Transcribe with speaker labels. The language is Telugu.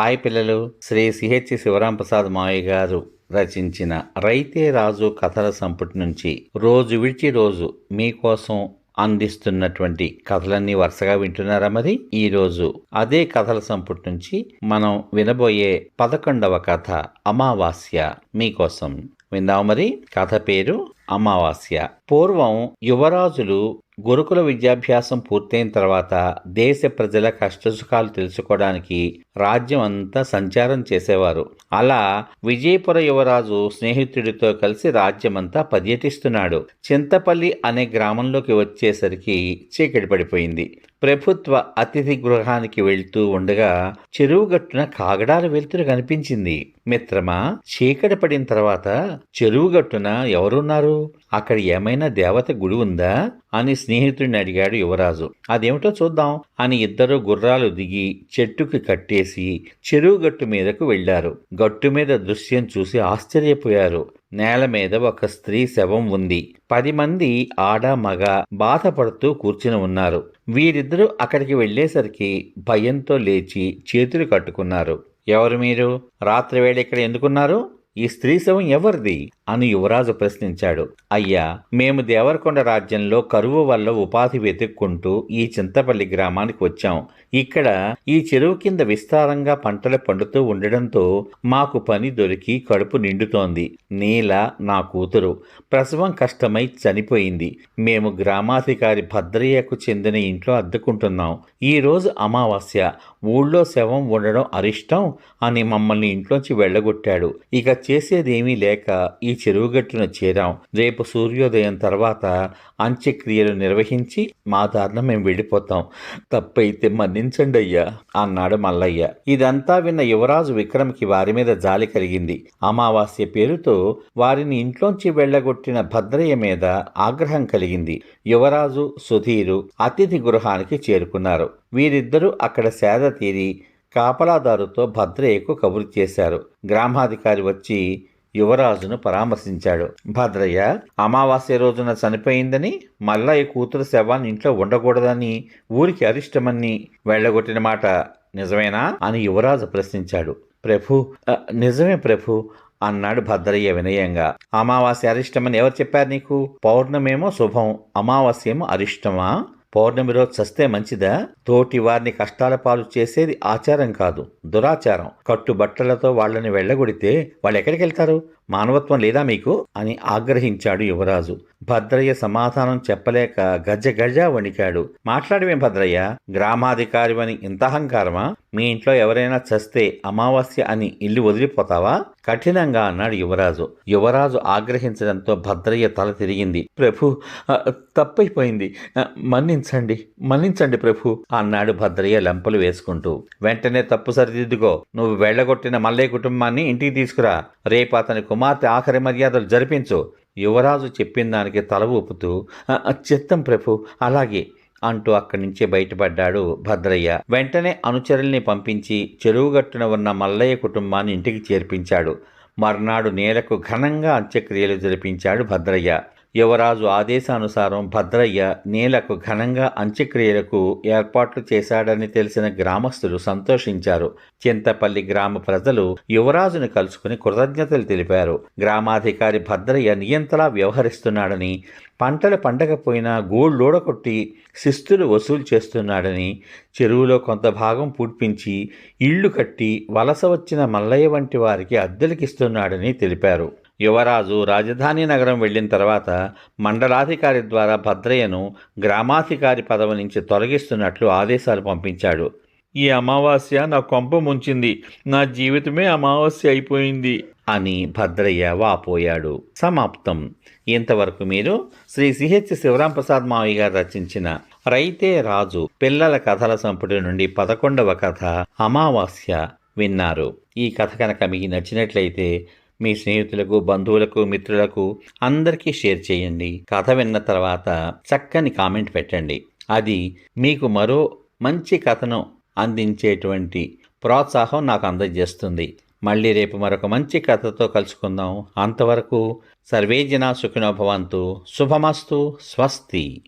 Speaker 1: హాయ్ పిల్లలు. శ్రీ సిహెచ్ శివరాం ప్రసాద్ మావయ్య గారు రచించిన రైతే రాజు కథల సంపుటి నుంచి రోజు విడిచి రోజు మీకోసం అందిస్తున్నటువంటి కథలన్నీ వరుసగా వింటున్నారా మరి? ఈ రోజు అదే కథల సంపుటి నుంచి మనం వినబోయే పదకొండవ కథ అమావాస్య మీకోసం. విందాం మరి? కథ పేరు అమావాస్య. పూర్వం యువరాజులు గురుకుల విద్యాభ్యాసం పూర్తయిన తర్వాత దేశ ప్రజల కష్టసుఖాలు తెలుసుకోవడానికి రాజ్యం అంతా సంచారం చేసేవారు. అలా విజయపుర యువరాజు స్నేహితుడితో కలిసి రాజ్యమంతా పర్యటిస్తున్నాడు. చింతపల్లి అనే గ్రామంలోకి వచ్చేసరికి చీకటి పడిపోయింది. ప్రభుత్వ అతిథి గృహానికి వెళ్తూ ఉండగా చెరువుగట్టున కాగడాల వెలుతురు కనిపించింది. మిత్రమా చీకటి పడిన తర్వాత చెరువుగట్టున ఎవరున్నారు? అక్కడ ఏమైనా దేవత గుడి ఉందా? అని స్నేహితుడిని అడిగాడు యువరాజు. అదేమిటో చూద్దాం. అని ఇద్దరు గుర్రాలు దిగి చెట్టుకి కట్టేసి చెరువు గట్టు మీదకు వెళ్ళారు గట్టు మీద దృశ్యం చూసి ఆశ్చర్యపోయారు. నేల మీద ఒక స్త్రీ శవం ఉంది. పది మంది ఆడ మగ బాధపడుతూ కూర్చుని ఉన్నారు. వీరిద్దరూ అక్కడికి వెళ్ళేసరికి భయంతో లేచి చేతులు కట్టుకున్నారు. ఎవరు మీరు? రాత్రి వేళ ఇక్కడ ఎందుకున్నారు? ఈ స్త్రీ శవం ఎవరిది? అని యువరాజు ప్రశ్నించాడు. అయ్యా మేము దేవరకొండ రాజ్యంలో కరువు వల్ల ఉపాధి వెతుక్కుంటూ ఈ చింతపల్లి గ్రామానికి వచ్చాం. ఇక్కడ ఈ చెరువు కింద విస్తారంగా పంటలు పండుతూ ఉండడంతో మాకు పని దొరికి కడుపు నిండుతోంది. నీల నా కూతురు ప్రసవం కష్టమై చనిపోయింది. మేము గ్రామాధికారి భద్రయ్యకు చెందిన ఇంట్లో అద్దెకుంటున్నాం. ఈరోజు అమావాస్య ఊళ్ళో శవం ఉండడం అరిష్టం అని మమ్మల్ని ఇంట్లోంచి వెళ్ళగొట్టాడు. ఇక చేసేదేమీ లేక ఈ చెరువుగట్టున చేరాం. రేపు సూర్యోదయం తర్వాత అంత్యక్రియలు నిర్వహించి మా దారిన మేము వెళ్ళిపోతాం. తప్పైతే మన్నించండి అయ్యా అన్నాడు మల్లయ్య. ఇదంతా విన్న యువరాజు విక్రమ్కి వారి మీద జాలి కలిగింది. అమావాస్య పేరుతో వారిని ఇంట్లోంచి వెళ్ళగొట్టిన భద్రయ్య మీద ఆగ్రహం కలిగింది. యువరాజు సుధీరు అతిథి గృహానికి చేరుకున్నారు. వీరిద్దరూ అక్కడ సేద తీరి కాపలాదారుతో భద్రయ్యకు కబురు చేశారు. గ్రామాధికారి వచ్చి యువరాజును పరామర్శించాడు. భద్రయ్య అమావాస్య రోజున చనిపోయిందని మల్లయ్య కూతురు శవాన్ని ఇంట్లో ఉండకూడదని ఊరికి అరిష్టమని వెళ్ళగొట్టిన మాట నిజమేనా అని యువరాజు ప్రశ్నించాడు. ప్రభు నిజమే ప్రభు అన్నాడు భద్రయ్య వినయంగా. అమావాస్య అరిష్టమని ఎవరు చెప్పారు నీకు? పౌర్ణమేమో శుభం అమావాస్యేమో అరిష్టమా? పౌర్ణమి రోజు చస్తే మంచిదా? తోటి వారిని కష్టాల పాలు చేసేది ఆచారం కాదు దురాచారం. కట్టుబట్టలతో వాళ్ళని వెళ్ళగొడితే వాళ్ళు ఎక్కడికి వెళ్తారు? మానవత్వం లేదా మీకు? అని ఆగ్రహించాడు యువరాజు. భద్రయ్య సమాధానం చెప్పలేక గజ గజ వణికాడు. మాట్లాడవేం భద్రయ్య? గ్రామాధికారివని ఇంత అహంకారమా? మీ ఇంట్లో ఎవరైనా చస్తే అమావాస్య అని ఇల్లు వదిలిపోతావా? కఠినంగా అన్నాడు యువరాజు. యువరాజు ఆగ్రహించడంతో భద్రయ్య తల తిరిగింది. ప్రభు తప్పైపోయింది. మన్నించండి మన్నించండి ప్రభు అన్నాడు భద్రయ్య లెంపలు వేసుకుంటూ. వెంటనే తప్పు సరిదిద్దుకో. నువ్వు వెళ్ళగొట్టిన మల్లయ్య కుటుంబాన్ని ఇంటికి తీసుకురా. రేపు అతని కుమార్తె ఆఖరి మర్యాదలు జరిపించు. యువరాజు చెప్పిన దానికి తల ఊపుతూ చిత్తం ప్రభు అలాగే. అంటూ అక్కడి నుంచి బయటపడ్డాడు భద్రయ్య. వెంటనే అనుచరుల్ని పంపించి చెరువుగట్టున ఉన్న మల్లయ్య కుటుంబాన్ని ఇంటికి చేర్పించాడు. మర్నాడు నేలకు ఘనంగా అంత్యక్రియలు జరిపించాడు భద్రయ్య. యువరాజు ఆదేశానుసారం భద్రయ్య నేలకు ఘనంగా అంత్యక్రియలకు ఏర్పాట్లు చేశాడని తెలిసిన గ్రామస్తులు సంతోషించారు. చింతపల్లి గ్రామ ప్రజలు యువరాజును కలుసుకుని కృతజ్ఞతలు తెలిపారు. గ్రామాధికారి భద్రయ్య నియంతలా వ్యవహరిస్తున్నాడని పంటలు పండకపోయినా గోళ్ళోడకొట్టి శిస్తులు వసూలు చేస్తున్నాడని చెరువులో కొంత భాగం పూడ్పించి ఇళ్ళు కట్టి వలస వచ్చిన మల్లయ్య వంటి వారికి అద్దెలకిస్తున్నాడని తెలిపారు. యువరాజు రాజధాని నగరం వెళ్ళిన తర్వాత మండలాధికారి ద్వారా భద్రయ్యను గ్రామాధికారి పదవి నుంచి తొలగిస్తున్నట్లు ఆదేశాలు పంపించాడు. ఈ అమావాస్య నా కొంప ముంచింది. నా జీవితమే అమావాస్య అయిపోయింది అని భద్రయ్య వాపోయాడు. సమాప్తం. ఇంతవరకు మీరు శ్రీ సిహెచ్ శివరాం ప్రసాద్ మావయ్య గారు రచించిన రైతే రాజు పిల్లల కథల సంపుటి నుండి పదకొండవ కథ అమావాస్య విన్నారు. ఈ కథ కనుక మీకు నచ్చినట్లయితే మీ స్నేహితులకు బంధువులకు మిత్రులకు అందరికీ షేర్ చేయండి. కథ విన్న తర్వాత చక్కని కామెంట్ పెట్టండి. అది మీకు మరో మంచి కథను అందించేటువంటి ప్రోత్సాహం నాకు అందజేస్తుంది. మళ్ళీ రేపు మరొక మంచి కథతో కలుసుకుందాం. అంతవరకు సర్వేజన సుఖినోభవంతు శుభమస్తు. స్వస్తి.